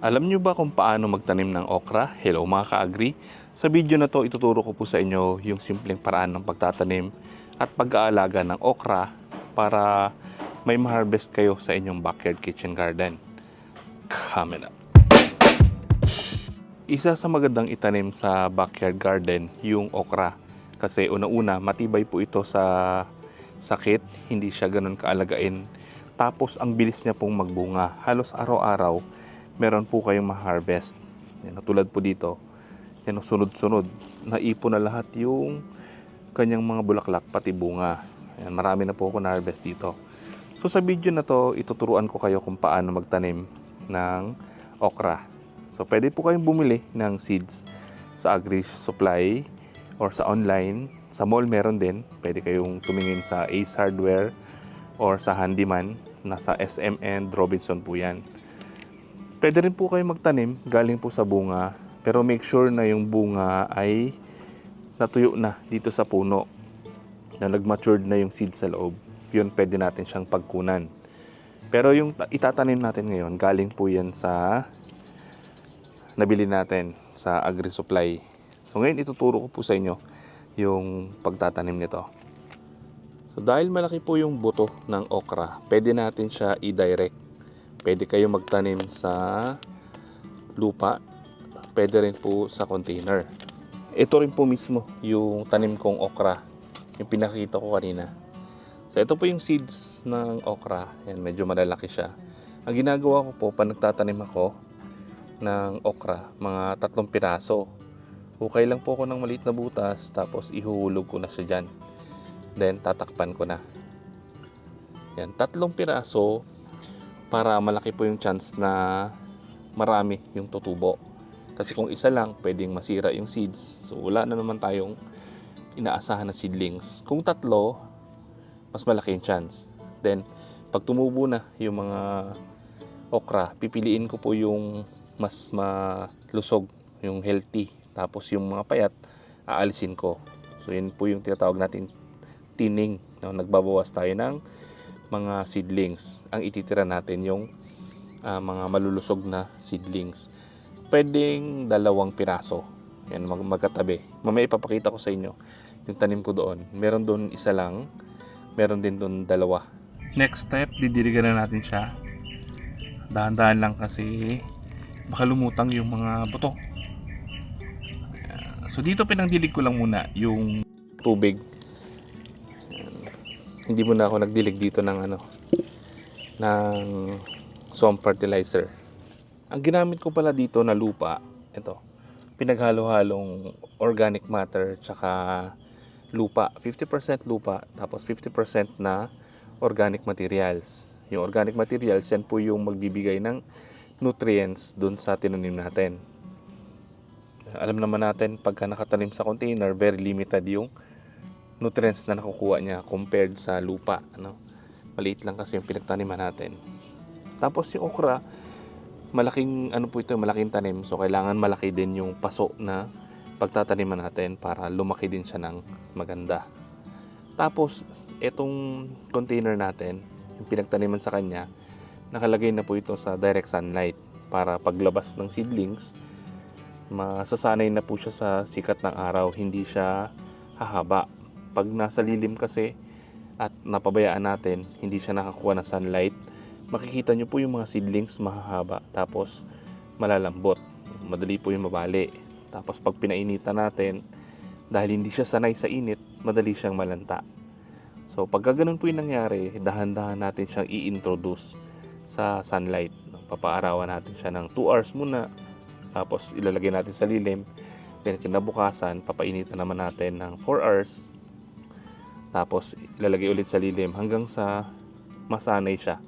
Alam nyo ba kung paano magtanim ng okra? Hello mga ka-agri. Sa video na to, ituturo ko po sa inyo yung simpleng paraan ng pagtatanim at pag-aalaga ng okra para may ma-harvest kayo sa inyong backyard kitchen garden. Coming up. Isa sa magandang itanim sa backyard garden yung okra. Kasi una-una, matibay po ito sa sakit, hindi siya ganun kaalagain. Tapos ang bilis niya pong magbunga. Halos araw-araw, meron po kayong ma-harvest. Yan, tulad po dito, yan, sunod-sunod. Naipon na lahat yung kanyang mga bulaklak, pati bunga. Yan, marami na po ako na-harvest dito. So sa video na to, ituturuan ko kayo kung paano magtanim ng okra. So pwede po kayong bumili ng seeds sa Agri Supply or sa online. Sa mall meron din. Pwede kayong tumingin sa Ace Hardware or sa Handyman. Nasa SM and Robinson po yan. Pwede rin po kayo magtanim galing po sa bunga. Pero make sure na yung bunga ay natuyo na dito sa puno. Na nag-matured na yung seed sa loob. Yun pwede natin siyang pagkunan. Pero yung ta- itatanim natin ngayon, galing po yan sa nabili natin sa Agri-Supply. So ngayon ituturo ko po sa inyo yung pagtatanim nito. So dahil malaki po yung buto ng okra, pwede natin siya i-direct. Pwede kayo magtanim sa lupa, pwede rin po sa container. Ito rin po mismo yung tanim kong okra, yung pinakita ko kanina. So ito po yung seeds ng okra. Yan, medyo malalaki siya. Ang ginagawa ko po, pag nagtatanim ako ng okra, mga tatlong piraso. Hukay lang po ako ng maliit na butas, tapos ihuhulog ko na siya dyan. Then, tatakpan ko na. Yan, tatlong piraso para malaki po yung chance na marami yung tutubo. Kasi kung isa lang, pwedeng masira yung seeds. So, wala na naman tayong inaasahan na seedlings. Kung tatlo, mas malaki yung chance. Then, pag tumubo na yung mga okra, pipiliin ko po yung mas malusog, yung healthy. Tapos yung mga payat, aalisin ko. So, yun po yung tinatawag natin tining. No? Nagbabawas tayo ng mga seedlings. Ang ititira natin yung ah, mga malulusog na seedlings. Pwedeng dalawang piraso. Yan, mag magkatabi. Mamaya ipapakita ko sa inyo yung tanim ko doon. Meron doon isa lang. Meron din doon dalawa. Next step, didirigan na natin siya. Dahan-dahan lang kasi baka lumutang yung mga buto. So dito pinangdilig ko lang muna yung tubig. Hindi muna ako nagdilig dito ng ano ng swamp fertilizer. Ang ginamit ko pala dito na lupa, ito, pinaghalo-halong organic matter tsaka lupa. 50% lupa, tapos 50% na organic materials. Yung organic materials, yan po yung magbibigay ng nutrients dun sa tinanim natin. Alam naman natin, pagka nakatanim sa container, very limited yung nutrients na nakukuha niya compared sa lupa. Ano? Maliit lang kasi yung pinagtaniman natin. Tapos yung okra, malaking ano po ito, malaking tanim. So kailangan malaki din yung paso na pagtataniman natin para lumaki din siya ng maganda. Tapos itong container natin, yung pinagtaniman sa kanya, nakalagay na po ito sa direct sunlight para paglabas ng seedlings, masasanay na po siya sa sikat ng araw, hindi siya hahaba. Pag nasa lilim kasi at napabayaan natin, hindi siya nakakuha ng sunlight, makikita nyo po yung mga seedlings mahahaba tapos malalambot. Madali po yung mabali. Tapos pag pinainitan natin, dahil hindi siya sanay sa init, madali siyang malanta. So pag ganun po yung nangyari, dahan-dahan natin siyang i-introduce sa sunlight. Papaarawan natin siya ng 2 hours muna, tapos ilalagay natin sa lilim. Then kinabukasan, papainitan naman natin ng 4 hours. Tapos ilalagay ulit sa lilim hanggang sa masanay siya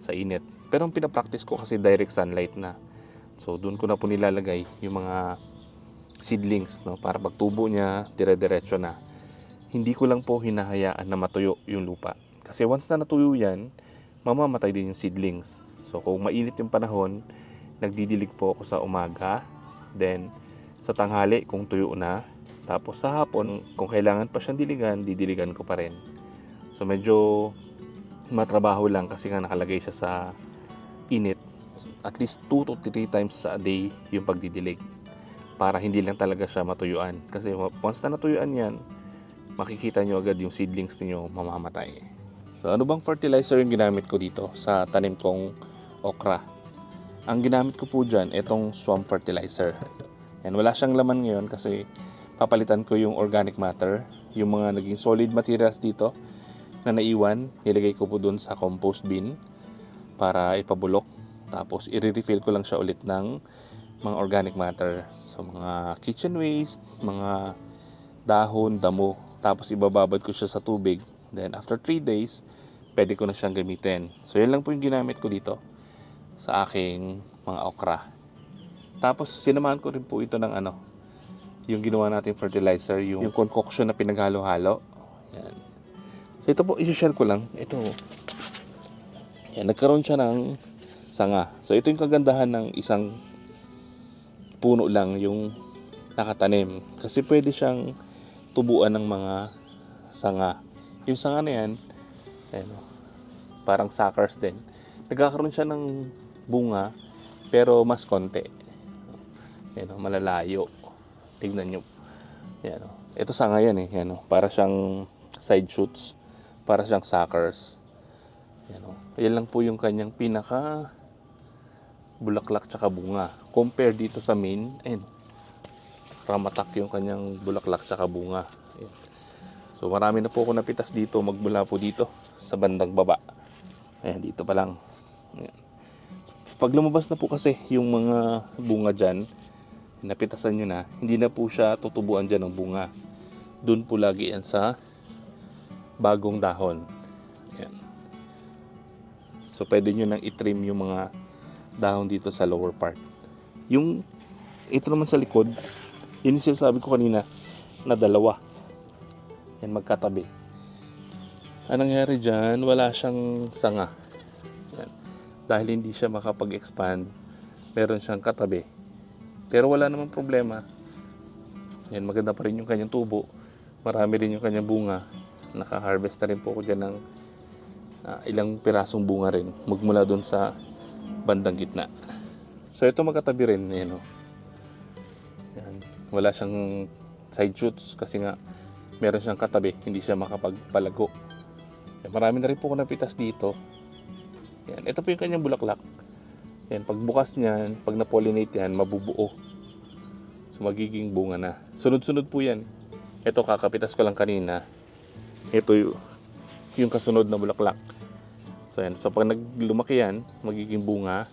sa init. Pero ang pinapractice ko kasi direct sunlight na. So doon ko na po nilalagay yung mga seedlings no para pagtubo niya dire-diretso na. Hindi ko lang po hinahayaan na matuyo yung lupa. Kasi once na natuyo yan, mamamatay din yung seedlings. So kung mainit yung panahon, nagdidilig po ako sa umaga. Then sa tanghali kung tuyo na. Tapos sa hapon, kung kailangan pa siyang diligan, didiligan ko pa rin. So medyo matrabaho lang kasi nga nakalagay siya sa init. at least 2 to 3 times a day yung pagdidilig para hindi lang talaga siya matuyuan. Kasi once na natuyuan yan, makikita nyo agad yung seedlings niyo mamamatay. So ano bang fertilizer yung ginamit ko dito sa tanim kong okra? Ang ginamit ko po dyan, itong swamp fertilizer. Yan, wala siyang laman ngayon kasi papalitan ko yung organic matter, yung mga naging solid materials dito na naiwan, nilagay ko po dun sa compost bin para ipabulok. Tapos i-refill ko lang siya ulit ng mga organic matter. So mga kitchen waste, mga dahon, damo. Tapos ibababad ko siya sa tubig. Then after 3 days, pwede ko na siyang gamitin. So yan lang po yung ginamit ko dito sa aking mga okra. Tapos sinamahan ko rin po ito ng ano, yung ginawa natin fertilizer, yung, yung concoction na pinaghalo-halo. Yan. So ito po, isi-share ko lang. Ito. Yan, nagkaroon siya ng sanga. So ito yung kagandahan ng isang puno lang yung nakatanim. Kasi pwede siyang tubuan ng mga sanga. Yung sanga na yan, ayan, o, parang suckers din. Nagkakaroon siya ng bunga, pero mas konti. Ayan, o, malalayo. Tignan nyo. Ayan, o. Ito sanga yan eh. Ayan, o. Para siyang side shoots. Para siyang suckers. Ayan, o. Ayan lang po yung kanyang pinaka bulaklak tsaka bunga. Compare dito sa main, ayun, ramatak yung kanyang bulaklak tsaka bunga. Ayun. So marami na po ako napitas dito, magmula po dito sa bandang baba. Ayan, dito pa lang. Ayan. Pag lumabas na po kasi yung mga bunga dyan, napitasan nyo na, hindi na po siya tutubuan dyan ng bunga. Doon po lagi yan sa bagong dahon. Ayan. So pwede nyo nang itrim yung mga dahon dito sa lower part. Yung ito naman sa likod, yun yung sinasabi ko kanina na dalawa. Yan magkatabi. Anong nangyari dyan, wala siyang sanga. Yan. Dahil hindi siya makapag-expand, meron siyang katabi. Pero wala namang problema. Yan, maganda pa rin yung kanyang tubo. Marami rin yung kanyang bunga. Naka-harvest na rin po ako dyan ng ah, ilang pirasong bunga rin. Magmula doon sa bandang gitna. So ito magkatabi rin, yan o. Yan. Wala siyang side shoots kasi nga meron siyang katabi, hindi siya makapagpalago. Yan. Marami na rin po ako napitas dito. Yan. Ito po yung kanyang bulaklak. Yan. Pagbukas niyan, pag na-pollinate yan, mabubuo. So magiging bunga na. Sunod-sunod po yan. Ito kakapitas ko lang kanina. Ito yung, yung kasunod na bulaklak. So yan. So pag naglumaki yan, magiging bunga.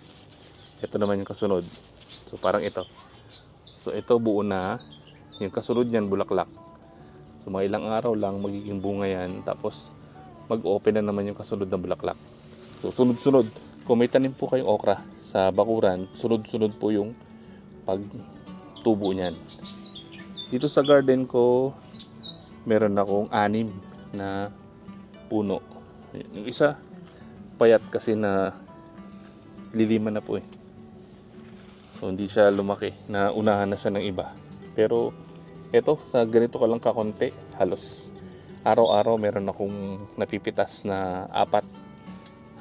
Ito naman yung kasunod. So parang ito. So ito buo na. Yung kasunod niyan bulaklak. So mga ilang araw lang magiging bunga yan. Tapos mag-open na naman yung kasunod na bulaklak. So sunod-sunod. Kung may tanim po kayong okra sa bakuran, sunod-sunod po yung pagtubo niyan. Dito sa garden ko, meron akong anim na puno. Yung isa, payat kasi na liliman na po eh. So hindi siya lumaki na unahan na siya ng iba. Pero eto sa ganito ka lang kakonti, halos araw-araw meron akong napipitas na apat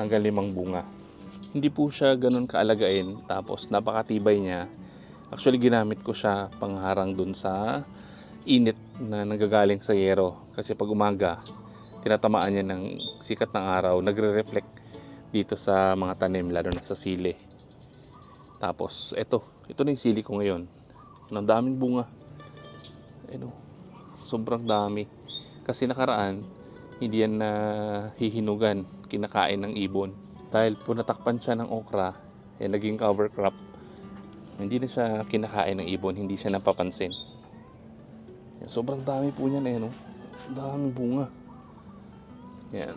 hanggang limang bunga. Hindi po siya ganun kaalagain tapos napakatibay niya. Actually ginamit ko siya pangharang dun sa init na nanggagaling sa yero kasi pag umaga tinatamaan niya ng sikat ng araw, nagre-reflect dito sa mga tanim, lalo na sa sili. Tapos, eto, ito na yung sili ko ngayon. Ang daming bunga. Ano, sobrang dami. Kasi nakaraan, hindi yan na hihinugan, kinakain ng ibon. Dahil po siya ng okra, eh, naging cover crop. Hindi na siya kinakain ng ibon, hindi siya napapansin. Sobrang dami po niyan eh, no? Daming bunga. Yan.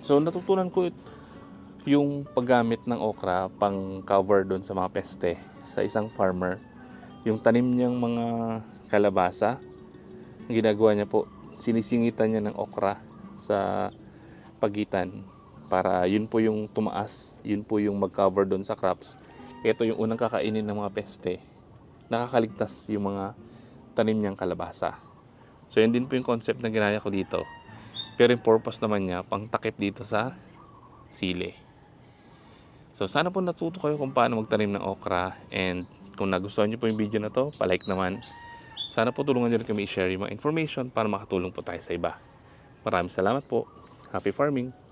So, natutunan ko it- yung paggamit ng okra pang cover doon sa mga peste sa isang farmer. Yung tanim niyang mga kalabasa, ginagawa niya po, sinisingitan niya ng okra sa pagitan para yun po yung tumaas, yun po yung mag-cover doon sa crops. Ito yung unang kakainin ng mga peste. Nakakaligtas yung mga tanim niyang kalabasa. So yun din po yung concept na ginaya ko dito. Pero yung purpose naman niya, pang takip dito sa sili. So sana po natuto kayo kung paano magtanim ng okra and kung nagustuhan niyo po yung video na to, palike naman. Sana po tulungan niyo rin kami i-share yung mga information para makatulong po tayo sa iba. Maraming salamat po. Happy farming!